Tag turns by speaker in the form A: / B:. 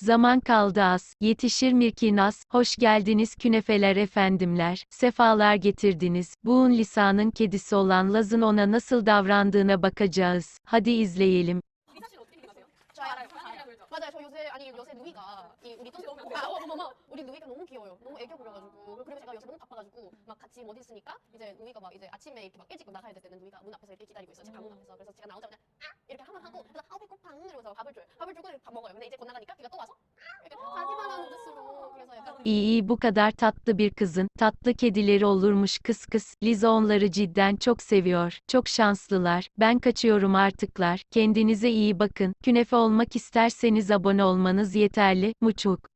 A: Zaman kaldı az, yetişir mirkinas, hoş geldiniz künefeler efendimler, sefalar getirdiniz, buğun lisanın kedisi olan Laz'ın ona nasıl davrandığına bakacağız, hadi izleyelim.
B: 이 사실 어떻게 생각하세요? 저 알아요. 맞아요. 저 요새 아니 요새 누이가 이 우리 또 아, 어머머 우리 누이가 너무 귀여워요. 너무 애교 부려가지고 그리고 제가 요새 너무 바빠가지고 막 같이 못 있으니까 이제 누이가 막 이제 아침에 이렇게 막 일찍 나가야 될 때는 누이가 문 앞에서 이렇게 기다리고 있어요. 제 방문 앞에서 그래서 제가 나오자마자 아 이렇게 하면 하고 그래서 아 배고파 이러면서 밥을 줘요. 밥을 주고 밥 먹어요. 근데 이제 곧
A: iyi bu kadar tatlı bir kızın, tatlı kedileri olurmuş kıs kıs, Liza onları cidden çok seviyor, çok şanslılar, ben kaçıyorum artıklar, kendinize iyi bakın, künefe olmak isterseniz abone olmanız yeterli, muçuk.